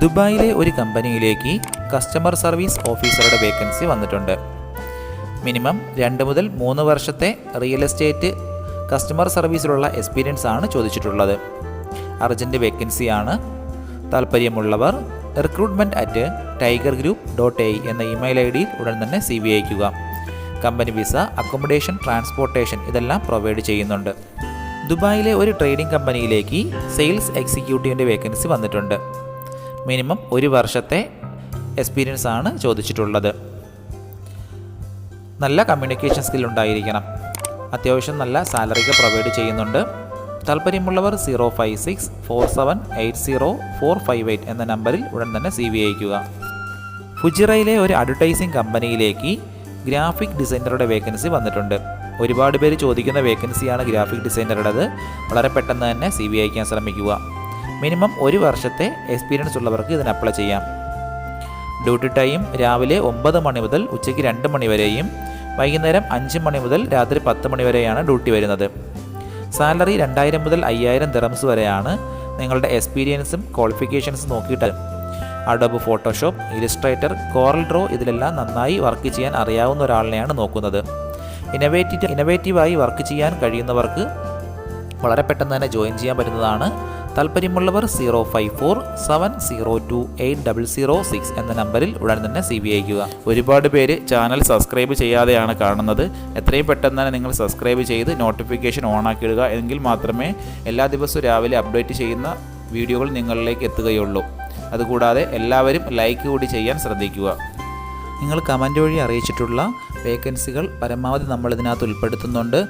ദുബായിലെ ഒരു കമ്പനിയിലേക്ക് കസ്റ്റമർ സർവീസ് ഓഫീസറുടെ വേക്കൻസി വന്നിട്ടുണ്ട്. മിനിമം രണ്ട് മുതൽ മൂന്ന് വർഷത്തെ റിയൽ എസ്റ്റേറ്റ് കസ്റ്റമർ സർവീസിലുള്ള എക്സ്പീരിയൻസ് ആണ് ചോദിച്ചിട്ടുള്ളത്. അർജന്റ് വേക്കൻസിയാണ് താല്പര്യമുള്ളവർ recruitment at tiger group dot A എന്ന ഇമെയിൽ ഐ ഡിയിൽ ഉടൻ തന്നെ സി വി അയക്കുക കമ്പനി വിസ അക്കോമഡേഷൻ ട്രാൻസ്പോർട്ടേഷൻ ഇതെല്ലാം പ്രൊവൈഡ് ചെയ്യുന്നുണ്ട്. ദുബായിലെ ഒരു ട്രേഡിംഗ് കമ്പനിയിലേക്ക് സെയിൽസ് എക്സിക്യൂട്ടീവിന്റെ വേക്കൻസി വന്നിട്ടുണ്ട്. മിനിമം ഒരു വർഷത്തെ എക്സ്പീരിയൻസ് ആണ് ചോദിച്ചിട്ടുള്ളത്. നല്ല കമ്മ്യൂണിക്കേഷൻ സ്കിൽ ഉണ്ടായിരിക്കണം. അത്യാവശ്യം നല്ല സാലറിക്ക് പ്രൊവൈഡ് ചെയ്യുന്നുണ്ട്. താല്പര്യമുള്ളവർ zero five six four seven eight zero four five eight എന്ന നമ്പറിൽ ഉടൻ തന്നെ സി വി അയക്കുക ഫുജിറയിലെ ഒരു അഡ്വർടൈസിംഗ് കമ്പനിയിലേക്ക് ഗ്രാഫിക് ഡിസൈനറുടെ വേക്കൻസി വന്നിട്ടുണ്ട്. ഒരുപാട് പേര് ചോദിക്കുന്ന വേക്കൻസിയാണ് ഗ്രാഫിക് ഡിസൈനറുടേത് വളരെ പെട്ടെന്ന് തന്നെ സി വി അയക്കാൻ ശ്രമിക്കുക. മിനിമം ഒരു വർഷത്തെ എക്സ്പീരിയൻസ് ഉള്ളവർക്ക് ഇതിന് അപ്ലൈ ചെയ്യാം. ഡ്യൂട്ടി ടൈം രാവിലെ ഒമ്പത് മണി മുതൽ ഉച്ചയ്ക്ക് രണ്ട് മണി വരെയും വൈകുന്നേരം അഞ്ച് മണി മുതൽ രാത്രി പത്ത് മണി വരെയാണ് ഡ്യൂട്ടി വരുന്നത്. സാലറി രണ്ടായിരം മുതൽ അയ്യായിരം ദിറംസ് വരെയാണ് നിങ്ങളുടെ എക്സ്പീരിയൻസും ക്വാളിഫിക്കേഷൻസും നോക്കിയിട്ട്. Adobe Photoshop Illustrator Corel draw ഇതിലെല്ലാം നന്നായി വർക്ക് ചെയ്യാൻ അറിയാവുന്ന ഒരാളിനെയാണ് നോക്കുന്നത്. ഇന്നവേറ്റീവ് ഇന്നവേറ്റീവായി വർക്ക് ചെയ്യാൻ കഴിയുന്നവർക്ക് വളരെ പെട്ടെന്ന് തന്നെ ജോയിൻ ചെയ്യാൻ പറ്റുന്നതാണ് താല്പര്യമുള്ളവർ zero five four seven zero two eight double zero six എന്ന നമ്പറിൽ ഉടൻ തന്നെ സി ബി അയക്കുക ഒരുപാട് പേര് ചാനൽ സബ്സ്ക്രൈബ് ചെയ്യാതെയാണ് കാണുന്നത്. എത്രയും പെട്ടെന്ന് തന്നെ നിങ്ങൾ സബ്സ്ക്രൈബ് ചെയ്ത് നോട്ടിഫിക്കേഷൻ ഓൺ ആക്കിയിടുക എങ്കിൽ മാത്രമേ എല്ലാ ദിവസവും രാവിലെ അപ്ഡേറ്റ് ചെയ്യുന്ന വീഡിയോകൾ നിങ്ങളിലേക്ക് എത്തുകയുള്ളൂ. അതുകൂടാതെ എല്ലാവരും ലൈക്ക് കൂടി ചെയ്യാൻ ശ്രദ്ധിക്കുക. നിങ്ങൾ കമന്റ് വഴി അറിയിച്ചിട്ടുള്ള വേക്കൻസികൾ പരമാവധി നമ്മൾ ഇതിനകത്ത് ഉൾപ്പെടുത്തുന്നുണ്ട്.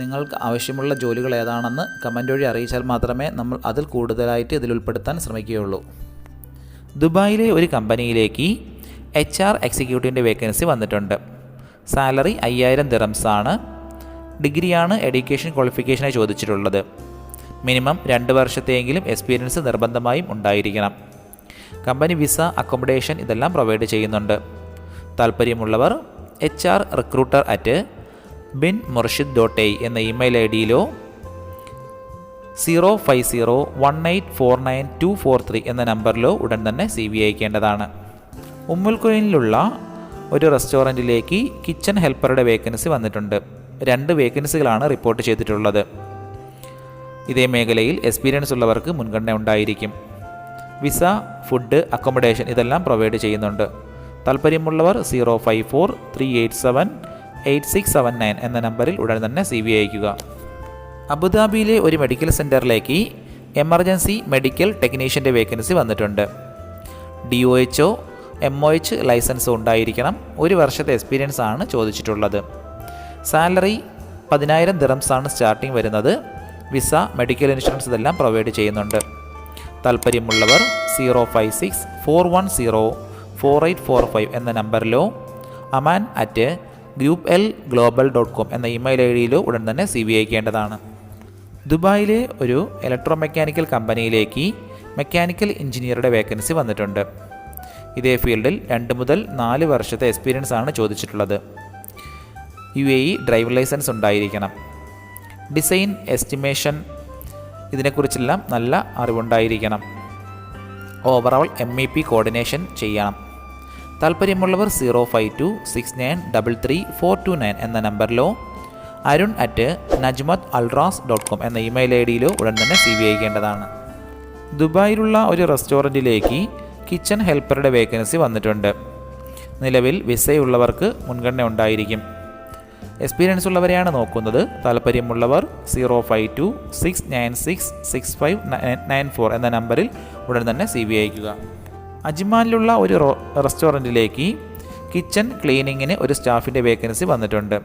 നിങ്ങൾക്ക് ആവശ്യമുള്ള ജോലികൾ ഏതാണെന്ന് കമന്റ് വഴി അറിയിച്ചാൽ മാത്രമേ നമ്മൾ അതിൽ കൂടുതലായിട്ട് ഇതിൽ ഉൾപ്പെടുത്താൻ ശ്രമിക്കുകയുള്ളൂ. ദുബായിലെ ഒരു കമ്പനിയിലേക്ക് എച്ച് ആർ എക്സിക്യൂട്ടീവിന്റെ വേക്കൻസി വന്നിട്ടുണ്ട്. സാലറി അയ്യായിരം ദിറംസാണ്. ഡിഗ്രിയാണ് എഡ്യൂക്കേഷൻ ക്വാളിഫിക്കേഷനായി ചോദിച്ചിട്ടുള്ളത്. മിനിമം രണ്ട് വർഷത്തെയെങ്കിലും എക്സ്പീരിയൻസ് നിർബന്ധമായും ഉണ്ടായിരിക്കണം. കമ്പനി വിസ അക്കോമഡേഷൻ ഇതെല്ലാം പ്രൊവൈഡ് ചെയ്യുന്നുണ്ട്. താല്പര്യമുള്ളവർ H R recruiter at Bin Murshid dot I എന്ന email I ഡിയിലോ zero five zero one eight four nine two four three എന്ന നമ്പറിലോ ഉടൻ തന്നെ സി വി അയക്കേണ്ടതാണ്. ഉമ്മുൽക്കൊയിനിലുള്ള ഒരു റെസ്റ്റോറന്റിലേക്ക് കിച്ചൺ ഹെൽപ്പറുടെ വേക്കൻസി വന്നിട്ടുണ്ട്. രണ്ട് വേക്കൻസികളാണ് റിപ്പോർട്ട് ചെയ്തിട്ടുള്ളത്. ഇതേ മേഖലയിൽ എക്സ്പീരിയൻസ് ഉള്ളവർക്ക് മുൻഗണന ഉണ്ടായിരിക്കും. വിസ ഫുഡ് അക്കോമഡേഷൻ ഇതെല്ലാം പ്രൊവൈഡ് ചെയ്യുന്നുണ്ട്. താല്പര്യമുള്ളവർ zero five four three eight seven eight six seven nine എന്ന നമ്പറിൽ ഉടൻ തന്നെ സി വി അയക്കുക അബുദാബിയിലെ ഒരു മെഡിക്കൽ സെന്ററിലേക്ക് എമർജൻസി മെഡിക്കൽ ടെക്നീഷ്യന്റെ വേക്കൻസി വന്നിട്ടുണ്ട്. D O H O M O H licence ഉണ്ടായിരിക്കണം. ഒരു വർഷത്തെ എക്സ്പീരിയൻസ് ആണ് ചോദിച്ചിട്ടുള്ളത്. സാലറി പതിനായിരം ആണ് സ്റ്റാർട്ടിംഗ് വരുന്നത്. വിസ മെഡിക്കൽ ഇൻഷുറൻസ് ഇതെല്ലാം പ്രൊവൈഡ് ചെയ്യുന്നുണ്ട്. താല്പര്യമുള്ളവർ zero five six four one zero four eight four five എന്ന നമ്പറിലോ Aman at group L global dot com എന്ന ഇമെയിൽ ഐ ഡിയിലോ ഉടൻ തന്നെ സി വി അയക്കേണ്ടതാണ്. ദുബായിലെ ഒരു ഇലക്ട്രോ മെക്കാനിക്കൽ കമ്പനിയിലേക്ക് മെക്കാനിക്കൽ എഞ്ചിനീയറുടെ വേക്കൻസി വന്നിട്ടുണ്ട്. ഇതേ ഫീൽഡിൽ രണ്ട് മുതൽ നാല് വർഷത്തെ എക്സ്പീരിയൻസ് ആണ് ചോദിച്ചിട്ടുള്ളത്. U A E driver licence ഉണ്ടായിരിക്കണം. ഡിസൈൻ എസ്റ്റിമേഷൻ ഇതിനെക്കുറിച്ചെല്ലാം നല്ല അറിവുണ്ടായിരിക്കണം. Overall M E P coordination ചെയ്യണം. താല്പര്യമുള്ളവർ zero five two six nine double three four two nine എന്ന നമ്പറിലോ Arun at Najmat Alras dot com എന്ന ഇമെയിൽ ഐ ഡിയിലോ ഉടൻ തന്നെ സി വി അയക്കേണ്ടതാണ്. ദുബായിലുള്ള ഒരു റെസ്റ്റോറന്റിലേക്ക് കിച്ചൺ ഹെൽപ്പറുടെ വേക്കൻസി വന്നിട്ടുണ്ട്. നിലവിൽ വിസയുള്ളവർക്ക് മുൻഗണന ഉണ്ടായിരിക്കും. എക്സ്പീരിയൻസ് ഉള്ളവരെയാണ് നോക്കുന്നത്. താല്പര്യമുള്ളവർ zero five two six nine six six five nine four എന്ന നമ്പറിൽ ഉടൻ തന്നെ സി ബി അയക്കുക അജ്മാനിലുള്ള ഒരു റെസ്റ്റോറന്റിലേക്ക് കിച്ചൺ ക്ലീനിങ്ങിന് ഒരു സ്റ്റാഫിന്റെ വേക്കൻസി വന്നിട്ടുണ്ട്.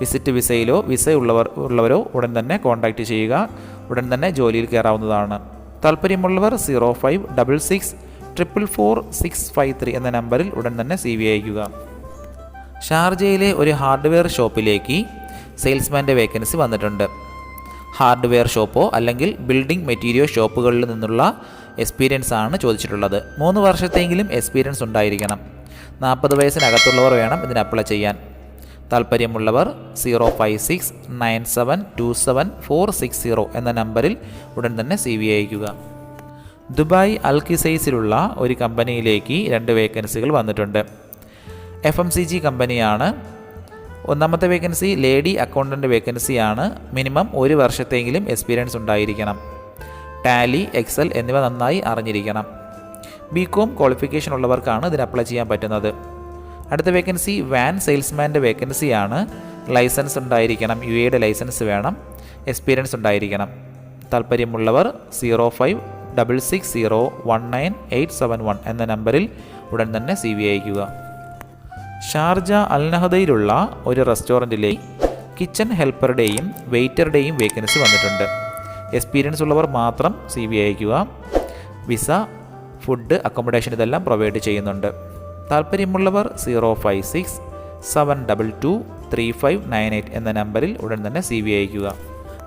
വിസിറ്റ് വിസയിലോ വിസ ഉള്ളവർ ഉള്ളവരോ ഉടൻ തന്നെ കോൺടാക്റ്റ് ചെയ്യുക. ഉടൻ തന്നെ ജോലിയിൽ കയറാവുന്നതാണ്. താല്പര്യമുള്ളവർ zero five double six triple four six five three എന്ന നമ്പറിൽ ഉടൻ തന്നെ സി വി അയക്കുക ഷാർജയിലെ ഒരു ഹാർഡ്വെയർ ഷോപ്പിലേക്ക് സെയിൽസ്മാന്റെ വേക്കൻസി വന്നിട്ടുണ്ട്. ഹാർഡ്വെയർ ഷോപ്പോ അല്ലെങ്കിൽ ബിൽഡിംഗ് മെറ്റീരിയൽ ഷോപ്പുകളിൽ നിന്നുള്ള എക്സ്പീരിയൻസ് ആണ് ചോദിച്ചിട്ടുള്ളത്. മൂന്ന് വർഷത്തെങ്കിലും എക്സ്പീരിയൻസ് ഉണ്ടായിരിക്കണം. നാൽപ്പത് വയസ്സിനകത്തുള്ളവർ വേണം ഇതിന് അപ്ലൈ ചെയ്യാൻ. താല്പര്യമുള്ളവർ zero five six nine seven two seven four six zero എന്ന നമ്പറിൽ ഉടൻ തന്നെ സി വി അയക്കുക ദുബായ് അൽക്കിസൈസിലുള്ള ഒരു കമ്പനിയിലേക്ക് രണ്ട് വേക്കൻസികൾ വന്നിട്ടുണ്ട്. എഫ് എം സി ജി കമ്പനിയാണ്. ഒന്നാമത്തെ വേക്കൻസി ലേഡി അക്കൗണ്ടന്റ് വേക്കൻസിയാണ് മിനിമം ഒരു വർഷത്തെങ്കിലും എക്സ്പീരിയൻസ് ഉണ്ടായിരിക്കണം. ടാലി എക്സൽ എന്നിവ നന്നായി അറിഞ്ഞിരിക്കണം. ബി കോം ക്വാളിഫിക്കേഷൻ ഉള്ളവർക്കാണ് ഇതിന് അപ്ലൈ ചെയ്യാൻ പറ്റുന്നത്. അടുത്ത വേക്കൻസി വാൻ സെയിൽസ്മാന്റെ വേക്കൻസിയാണ് ലൈസൻസ് ഉണ്ടായിരിക്കണം. യു എയുടെ ലൈസൻസ് വേണം. എക്സ്പീരിയൻസ് ഉണ്ടായിരിക്കണം. താല്പര്യമുള്ളവർ zero five double six zero one nine eight seven one എന്ന നമ്പറിൽ ഉടൻ തന്നെ സി വി അയക്കുക ഷാർജ അൽനഹദയിലുള്ള ഒരു റെസ്റ്റോറന്റിലേക്ക് കിച്ചൺ ഹെൽപ്പറുടെയും വെയിറ്ററുടെയും വേക്കൻസി വന്നിട്ടുണ്ട്. എക്സ്പീരിയൻസ് ഉള്ളവർ മാത്രം സി വി അയക്കുക വിസ ഫുഡ് അക്കോമഡേഷൻ ഇതെല്ലാം പ്രൊവൈഡ് ചെയ്യുന്നുണ്ട്. താല്പര്യമുള്ളവർ zero five six seven double two three five nine eight എന്ന നമ്പറിൽ ഉടൻ തന്നെ സി വി അയക്കുക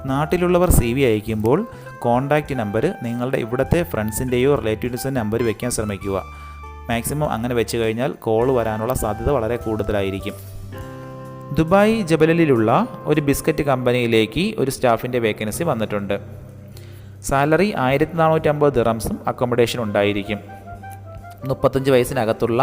നാട്ടിലുള്ളവർ സി വി അയക്കുമ്പോൾ കോൺടാക്റ്റ് നമ്പർ നിങ്ങളുടെ ഇവിടുത്തെ ഫ്രണ്ട്സിന്റെയോ റിലേറ്റീവ്സിന്റെ നമ്പർ വയ്ക്കാൻ ശ്രമിക്കുക. മാക്സിമം അങ്ങനെ വെച്ച് കഴിഞ്ഞാൽ കോൾ വരാനുള്ള സാധ്യത വളരെ കൂടുതലായിരിക്കും. ദുബായ് ജബലലിലുള്ള ഒരു ബിസ്ക്കറ്റ് കമ്പനിയിലേക്ക് ഒരു സ്റ്റാഫിന്റെ വേക്കൻസി വന്നിട്ടുണ്ട്. സാലറി ആയിരത്തി നാനൂറ്റമ്പത് ദിറംസും അക്കോമഡേഷൻ ഉണ്ടായിരിക്കും. മുപ്പത്തഞ്ച് വയസ്സിനകത്തുള്ള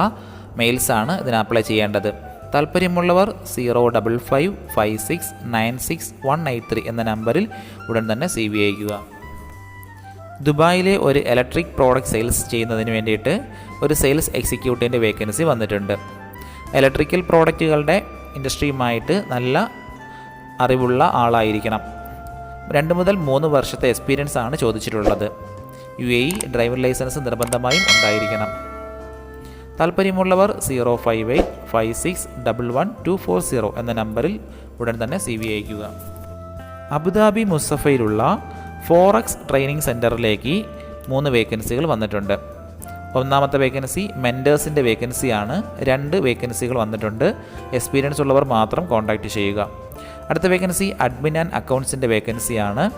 മെയിൽസാണ് ഇതിന് അപ്ലൈ ചെയ്യേണ്ടത്. താല്പര്യമുള്ളവർ zero double five five six nine six one eight three എന്ന നമ്പറിൽ ഉടൻ തന്നെ സി വി അയക്കുക ദുബായിലെ ഒരു ഇലക്ട്രിക് പ്രോഡക്റ്റ് സെയിൽസ് ചെയ്യുന്നതിന് വേണ്ടിയിട്ട് ഒരു സെയിൽസ് എക്സിക്യൂട്ടീവിന്റെ വേക്കൻസി വന്നിട്ടുണ്ട്. ഇലക്ട്രിക്കൽ പ്രോഡക്റ്റുകളുടെ ഇൻഡസ്ട്രിയുമായിട്ട് നല്ല അറിവുള്ള ആളായിരിക്കണം. രണ്ട് മുതൽ മൂന്ന് വർഷത്തെ എക്സ്പീരിയൻസ് ആണ് ചോദിച്ചിട്ടുള്ളത്. U A E driving licence നിർബന്ധമായും ഉണ്ടായിരിക്കണം. താല്പര്യമുള്ളവർ zero five eight five six double one two four zero എന്ന നമ്പറിൽ ഉടൻ തന്നെ സി വി അയക്കുക അബുദാബി മുസഫയിലുള്ള ഫോറക്സ് ട്രെയിനിങ് സെന്ററിലേക്ക് മൂന്ന് വേക്കൻസികൾ വന്നിട്ടുണ്ട്. ഒന്നാമത്തെ വേക്കൻസി മെന്റേഴ്സിന്റെ വേക്കൻസിയാണ് രണ്ട് വേക്കൻസികൾ വന്നിട്ടുണ്ട്. എക്സ്പീരിയൻസ് ഉള്ളവർ മാത്രം കോൺടാക്റ്റ് ചെയ്യുക. അടുത്ത വേക്കൻസി അഡ്മിൻ ആൻഡ് അക്കൗണ്ട്സിന്റെ വേക്കൻസിയാണ്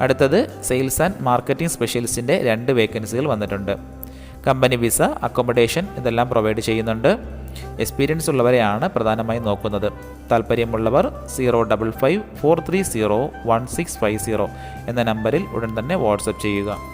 അടുത്തത് സെയിൽസ് ആൻഡ് മാർക്കറ്റിംഗ് സ്പെഷ്യലിസ്റ്റിന്റെ രണ്ട് വേക്കൻസികൾ വന്നിട്ടുണ്ട്. കമ്പനി വിസ അക്കോമഡേഷൻ ഇതെല്ലാം പ്രൊവൈഡ് ചെയ്യുന്നുണ്ട്. എക്സ്പീരിയൻസ് ഉള്ളവരെയാണ് പ്രധാനമായും നോക്കുന്നത്. താല്പര്യമുള്ളവർ zero double five four three zero one six five zero എന്ന നമ്പറിൽ ഉടൻ തന്നെ വാട്സപ്പ് ചെയ്യുക.